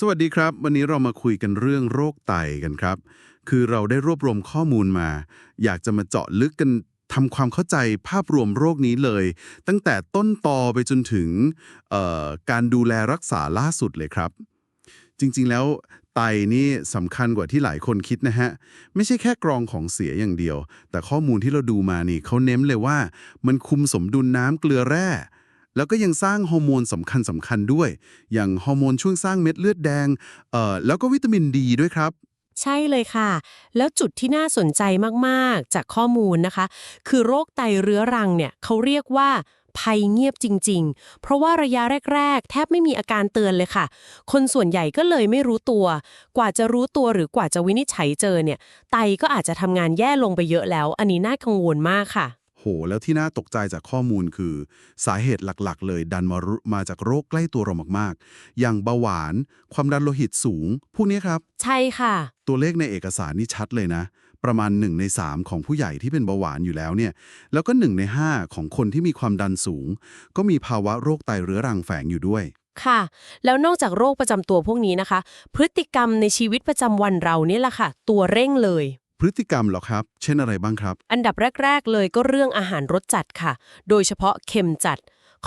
สวัสดีครับ วันนี้เรามาคุยกันเรื่องโรคไตกันครับ คือเราได้รวบรวมข้อมูลมา อยากจะมาเจาะลึกกันทำความเข้าใจภาพรวมโรคนี้เลย ตั้งแต่ต้นตอไปจนถึงการดูแลรักษาล่าสุดเลยครับ จริงๆแล้วไตนี่สำคัญกว่าที่หลายคนคิดนะฮะ ไม่ใช่แค่กรองของเสียอย่างเดียว แต่ข้อมูลที่เราดูมานี่เขาเน้นเลยว่า มันคุมสมดุลน้ำเกลือแร่ แล้วก็ยังสร้างฮอร์โมนสำคัญสำคัญด้วย อย่างฮอร์โมนช่วยสร้างเม็ดเลือดแดงเอ่อแล้วก็วิตามินดีด้วยครับ ใช่เลยค่ะ แล้วจุดที่น่าสนใจมากๆ จากข้อมูลนะคะ คือโรคไตเรื้อรังเนี่ยเขาเรียกว่าภัยเงียบจริง ๆ เพราะว่าระยะแรก ๆ แทบไม่มีอาการเตือนเลยค่ะ คนส่วนใหญ่ก็เลยไม่รู้ตัว กว่าจะรู้ตัวหรือกว่าจะวินิจฉัยเจอเนี่ย ไตก็อาจจะทำงานแย่ลงไปเยอะแล้ว อันนี้น่ากังวลมากค่ะ โห แล้วที่น่าตกใจจากข้อมูลคือ สาเหตุหลักๆ เลยดันมารุมาจากโรคใกล้ตัวเรามากๆ อย่างเบาหวาน ความดันโลหิตสูง พวกนี้ครับ ใช่ค่ะ ตัวเลขในเอกสารนี่ชัดเลยนะ ประมาณ 1 ใน 3 ของผู้ใหญ่ที่เป็นเบาหวานอยู่แล้วเนี่ย แล้วก็ 1 ใน 5 ของคนที่มีความดันสูง ก็มีภาวะโรคไตเรื้อรังแฝงอยู่ด้วยค่ะ แล้วนอกจากโรคประจำตัวพวกนี้นะคะ พฤติกรรมในชีวิตประจำวันเราเนี่ยแหละค่ะ ตัวเร่งเลย พฤติกรรมเหรอครับ เช่นอะไรบ้างครับ อันดับแรก ๆ เลยก็เรื่องอาหารรสจัดค่ะ โดยเฉพาะเค็มจัด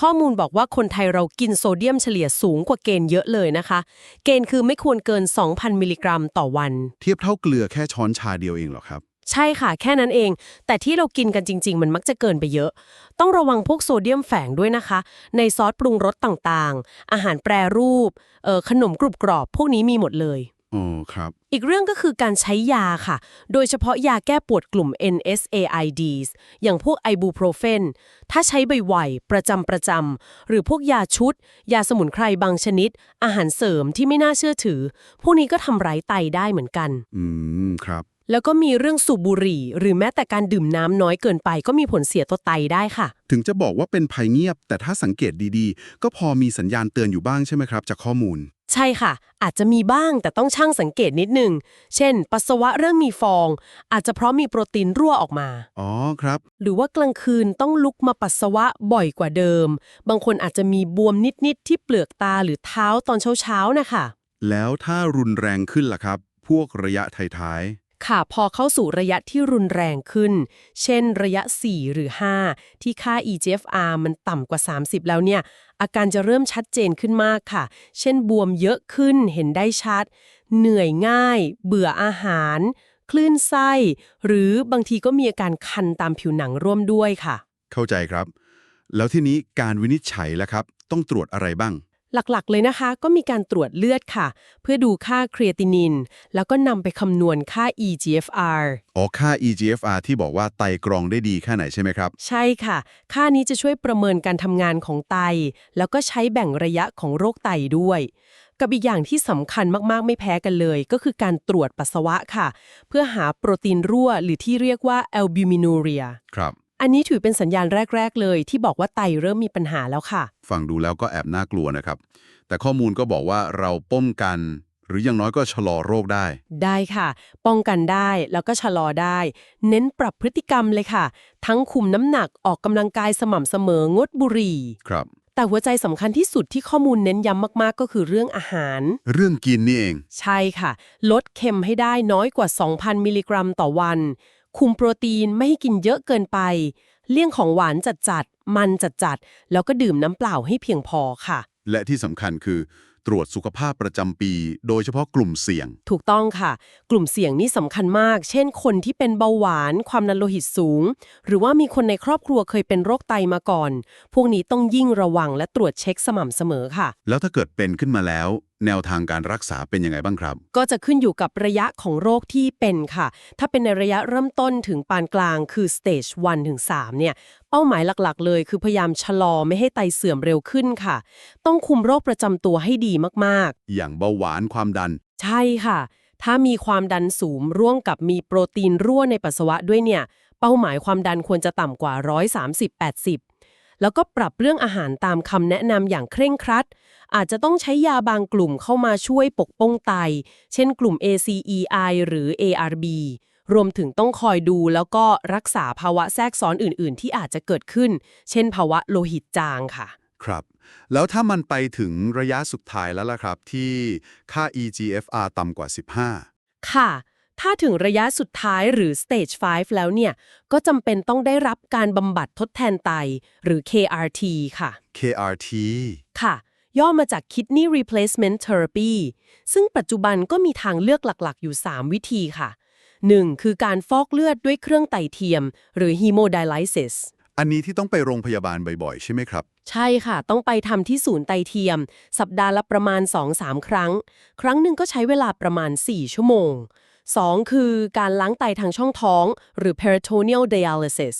ข้อมูลบอกว่าคนไทยเรากินโซเดียมเฉลี่ยสูงกว่าเกณฑ์เยอะเลยนะคะ เกณฑ์คือไม่ควรเกิน 2,000 มิลลิกรัมต่อวัน เทียบเท่าเกลือแค่ช้อนชาเดียวเองเหรอครับ ใช่ค่ะ แค่นั้นเอง แต่ที่เรากินกันจริง ๆ มันมักจะเกินไปเยอะ ต้องระวังพวกโซเดียมแฝงด้วยนะคะ ในซอสปรุงรสต่างๆ อาหารแปรรูปเอ่อขนมกรุบกรอบพวกนี้มีหมดเลย อ๋อครับ อีกเรื่องก็คือการใช้ยาค่ะ โดยเฉพาะยาแก้ปวดกลุ่ม NSAIDs อย่างพวกไอบูโปรเฟน ถ้าใช้บ่อยๆประจำประจำหรือพวกยาชุด ยาสมุนไพรบางชนิด อาหารเสริมที่ไม่น่าเชื่อถือ พวกนี้ก็ทำร้ายไตได้เหมือนกัน อืม ครับ แล้วก็มีเรื่องสูบบุหรี่ หรือแม้แต่การดื่มน้ำน้อยเกินไป ก็มีผลเสียต่อไตได้ค่ะ ถึงจะบอกว่าเป็นภัยเงียบ แต่ถ้าสังเกตดีๆ ก็พอมีสัญญาณเตือนอยู่บ้างใช่ไหมครับ จากข้อมูล ใช่ค่ะ อาจจะมีบ้างแต่ต้องช่างสังเกตนิดนึง เช่น ปัสสาวะเริ่มมีฟอง อาจจะเพราะมีโปรตีนรั่วออกมา อ๋อครับ หรือว่ากลางคืนต้องลุกมาปัสสาวะบ่อยกว่าเดิม บางคนอาจจะมีบวมนิด ๆ ที่เปลือกตาหรือเท้าตอนเช้า ๆ นะคะ แล้วถ้ารุนแรงขึ้นล่ะครับ พวกระยะท้าย ค่ะพอเข้าสู่ระยะที่รุนแรงขึ้น เช่นระยะ 4 หรือ 5 ที่ค่า EGFR มันต่ำกว่า 30 แล้วเนี่ย อาการจะเริ่มชัดเจนขึ้นมากค่ะ เช่นบวมเยอะขึ้นเห็นได้ชัด เหนื่อยง่าย เบื่ออาหาร คลื่นไส้ หรือบางทีก็มีอาการคันตามผิวหนังร่วมด้วยค่ะ เข้าใจครับ แล้วที่นี้การวินิจฉัยแล่ะครับ ต้องตรวจอะไรบ้าง หลักๆ เลยนะคะ ก็มีการตรวจเลือดค่ะ เพื่อดูค่าครีเอตินิน แล้วก็นำไปคำนวณค่า EGFR อ๋อค่า EGFR ที่บอกว่าไตกรองได้ดีแค่ไหนใช่ไหมครับ ใช่ค่ะ ค่านี้จะช่วยประเมินการทำงานของไต แล้วก็ใช้แบ่งระยะของโรคไตด้วย กับอีกอย่างที่สำคัญมากๆ ไม่แพ้กันเลย ก็คือการตรวจปัสสาวะค่ะ เพื่อหาโปรตีนรั่วหรือที่เรียกว่า albuminuria ครับ อันนี้ถือเป็นสัญญาณแรก ๆ เลย ที่บอกว่าไตเริ่มมีปัญหาแล้วค่ะ ฟังดูแล้วก็แอบน่ากลัวนะครับ แต่ข้อมูลก็บอกว่าเราป้องกัน หรืออย่างน้อยก็ชะลอโรคได้ ได้ค่ะ ป้องกันได้แล้วก็ชะลอได้ เน้นปรับพฤติกรรมเลยค่ะ ทั้งคุมน้ำหนักออกกำลังกายสม่ำเสมองดบุหรี่ ครับ แต่หัวใจสำคัญที่สุดที่ข้อมูลเน้นย้ำมากๆ ก็คือเรื่องอาหาร เรื่องกินนี่เอง ใช่ค่ะ ลดเค็มให้ได้น้อยกว่า 2,000 มิลลิกรัมต่อวัน คุมโปรตีนไม่ให้กินเยอะเกินไป เลี่ยงของหวานจัดๆ มันจัดๆ แล้วก็ดื่มน้ำเปล่าให้เพียงพอค่ะ และที่สำคัญคือ ตรวจสุขภาพประจำปี โดยเฉพาะกลุ่มเสี่ยง ถูกต้องค่ะ กลุ่มเสี่ยงนี่สำคัญมาก เช่น คนที่เป็นเบาหวาน ความดันโลหิตสูง หรือว่ามีคนในครอบครัวเคยเป็นโรคไตมาก่อน พวกนี้ต้องยิ่งระวังและตรวจเช็คสม่ำเสมอค่ะ แล้วถ้าเกิดเป็นขึ้นมาแล้ว แนวทางการรักษาเป็นยังไงบ้างครับ ก็จะขึ้นอยู่กับระยะของโรคที่เป็นค่ะ ถ้าเป็นในระยะเริ่มต้นถึงปานกลางคือ stage 1ถึง3เนี่ย เป้าหมายหลักๆ เลยคือพยายามชะลอไม่ให้ไตเสื่อมเร็วขึ้นค่ะ ต้องคุมโรคประจำตัวให้ดีมากอย่างเบาหวานความดันๆใช่ค่ะ ถ้ามีความดันสูงร่วมกับมีโปรตีนรั่วในปัสสาวะด้วยเนี่ย เป้าหมายความดันควรจะต่ำกว่า 130-80 แล้วก็ปรับเรื่องอาหารตามคำแนะนำอย่างเคร่งครัด อาจจะต้องใช้ยาบางกลุ่มเข้ามาช่วยปกป้องไต เช่นกลุ่ม ACEI หรือ ARB รวมถึงต้องคอยดูแล้วก็รักษาภาวะแทรกซ้อนอื่น ๆ ที่อาจจะเกิดขึ้น เช่น ภาวะโลหิตจางค่ะ ครับ แล้วถ้ามันไปถึงระยะสุดท้ายแล้วล่ะครับที่ค่า EGFR ต่ำกว่าค่ะ ถ้าถึงระยะสุดท้ายหรือ stage 5 แล้วเนี่ย ก็จำเป็นต้องได้รับการบำบัดทดแทนไต หรือ KRT ค่ะ15 KRT ค่ะ ย่อมาจาก Kidney Replacement Therapy ซึ่งปัจจุบันก็มีทางเลือกหลักๆ อยู่ 3 วิธีค่ะ 1. คือการฟอกเลือดด้วยเครื่องไตเทียม หรือ hemodialysis อันนี้ที่ต้องไปโรงพยาบาลบ่อยๆ ใช่ไหมครับ ใช่ค่ะ ต้องไปทำที่ศูนย์ไตเทียม สัปดาห์ละประมาณ 2-3 ครั้ง ครั้งหนึ่งก็ใช้เวลาประมาณ 4 ชั่วโมง 2. คือการล้างไตทางช่องท้อง หรือ peritoneal dialysis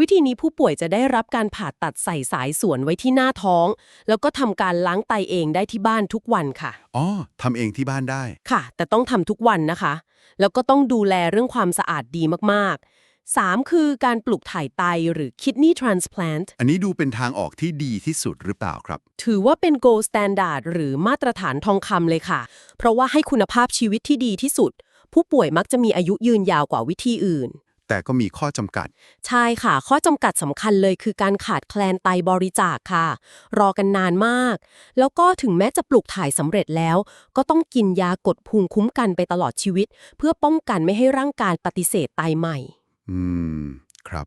วิธีนี้ผู้ป่วยจะได้รับการผ่าตัดใส่สายส่วนไว้ที่หน้าท้อง แล้วก็ทำการล้างไตเองได้ที่บ้านทุกวันค่ะ อ๋อทำเองที่บ้านได้ ค่ะ แต่ต้องทำทุกวันนะคะ แล้วก็ต้องดูแลเรื่องความสะอาดดีมากๆ 3. คือการปลูกถ่ายไตหรือ kidney transplant อันนี้ดูเป็นทางออกที่ดีที่สุดหรือเปล่าครับ ถือว่าเป็น gold standard หรือมาตรฐานทองคำเลยค่ะ เพราะว่าให้คุณภาพชีวิตที่ดีที่สุด ผู้ป่วยมักจะมีอายุยืนยาวกว่าวิธีอื่น แต่ก็มีข้อจำกัด ใช่ค่ะ ข้อจำกัดสำคัญเลยคือการขาดแคลนไตบริจาคค่ะ รอกันนานมาก แล้วก็ถึงแม้จะปลูกถ่ายสำเร็จแล้ว ก็ต้องกินยากดภูมิคุ้มกันไปตลอดชีวิต เพื่อป้องกันไม่ให้ร่างกายปฏิเสธไตใหม่ อืม ครับ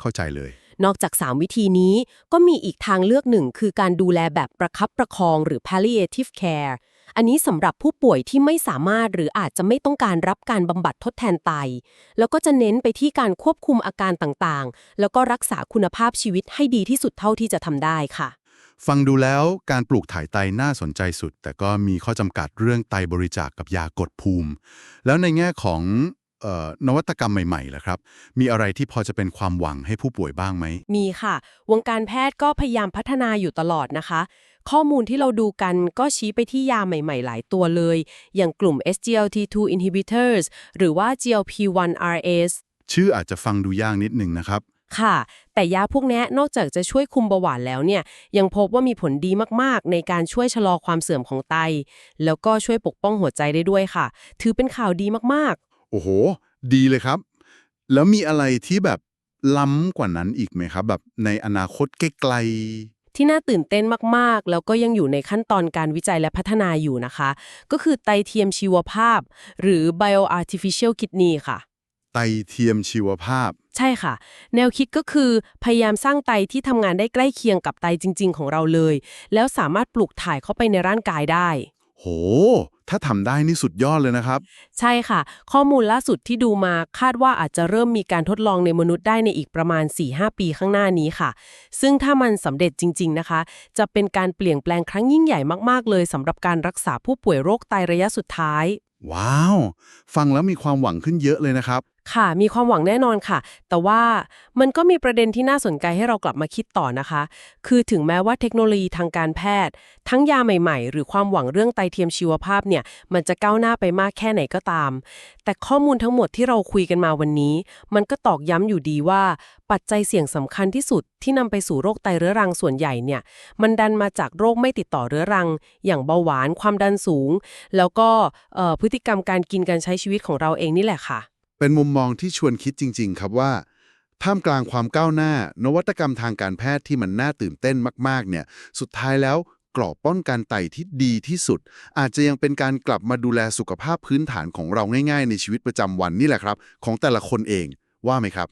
เข้าใจเลย นอกจาก 3 วิธีนี้ก็มีอีกทางเลือกหนึ่งคือการดูแลแบบประคับประคองหรือ palliative care อันนี้สำหรับผู้ป่วยที่ไม่สามารถหรืออาจจะไม่ต้องการรับการบำบัดทดแทนไต แล้วก็จะเน้นไปที่การควบคุมอาการต่างๆ แล้วก็รักษาคุณภาพชีวิตให้ดีที่สุดเท่าที่จะทำได้ค่ะ ฟังดูแล้วการปลูกถ่ายไตน่าสนใจสุด แต่ก็มีข้อจำกัดเรื่องไตบริจาคกับยากดภูมิ แล้วในแง่ของเออนวัตกรรมใหม่ๆล่ะครับ มีอะไรที่พอจะเป็นความหวังให้ผู้ป่วยบ้างไหม มีค่ะ วงการแพทย์ก็พยายามพัฒนาอยู่ตลอดนะคะ ข้อมูลที่เราดูกันก็ชี้ไปที่ยาใหม่ ๆ หลายตัวเลย อย่างกลุ่ม SGLT2 inhibitors หรือว่า GLP1RS ชื่ออาจจะฟังดูยากนิดหนึ่งนะครับ ค่ะ แต่ยาพวกนี้นอกจากจะช่วยคุมเบาหวานแล้วเนี่ย ยังพบว่ามีผลดีมากๆ ในการช่วยชะลอความเสื่อมของไต แล้วก็ช่วยปกป้องหัวใจได้ด้วยค่ะ ถือเป็นข่าวดีมากโอ้โห ดีเลยครับ แล้วมีอะไรที่แบบล้ำกว่านั้นอีกไหมครับ แบบในอนาคตใกล้ๆ ที่น่าตื่นเต้นมากๆ แล้วก็ยังอยู่ในขั้นตอนการวิจัยและพัฒนาอยู่นะคะ ก็คือไตเทียมชีวภาพ หรือ bioartificial kidney ค่ะๆไตเทียมชีวภาพ ใช่ค่ะ แนวคิดก็คือพยายามสร้างไตที่ทำงานได้ใกล้เคียงกับไตจริง ๆ ของเราเลย แล้วสามารถปลูกถ่ายเข้าไปในร่างกายได้ โห ถ้าทำได้นี่สุดยอดเลยนะครับ ใช่ค่ะ ข้อมูลล่าสุดที่ดูมาคาดว่าอาจจะเริ่มมีการทดลองในมนุษย์ได้ในอีกประมาณ 4-5 ปีข้างหน้านี้ค่ะ ซึ่งถ้ามันสำเร็จจริง ๆนะคะ จะเป็นการเปลี่ยนแปลงครั้งยิ่งใหญ่มากๆ เลยสำหรับการรักษาผู้ป่วยโรคไตระยะสุดท้าย ว้าว ฟังแล้วมีความหวังขึ้นเยอะเลยนะครับค่ะ มีความหวังแน่นอนค่ะ แต่ว่ามันก็มีประเด็นที่น่าสนใจให้เรากลับมาคิดต่อนะคะ คือถึงแม้ว่าเทคโนโลยีทางการแพทย์ ทั้งยาใหม่ ๆ หรือความหวังเรื่องไตเทียมชีวภาพเนี่ย มันจะก้าวหน้าไปมากแค่ไหนก็ตาม แต่ข้อมูลทั้งหมดที่เราคุยกันมาวันนี้ มันก็ตอกย้ำอยู่ดีว่า ปัจจัยเสี่ยงสำคัญที่สุดที่นำไปสู่โรคไตเรื้อรังส่วนใหญ่เนี่ย มันดันมาจากโรคไม่ติดต่อเรื้อรัง อย่างเบาหวาน ความดันสูง แล้วก็พฤติกรรมการกินการใช้ชีวิตของเราเองนี่แหละค่ะ เป็นมุมมองที่ชวนคิดจริง ๆ ครับว่าท่ามกลางความก้าวหน้า นวัตกรรมทางการแพทย์ที่มันน่าตื่นเต้นมาก ๆ เนี่ย สุดท้ายแล้วกรอบป้องกันไตที่ดีที่สุด อาจจะยังเป็นการกลับมาดูแลสุขภาพพื้นฐานของเราง่าย ๆ ในชีวิตประจำวันนี่แหละครับ ของแต่ละคนเองว่าไหมครับ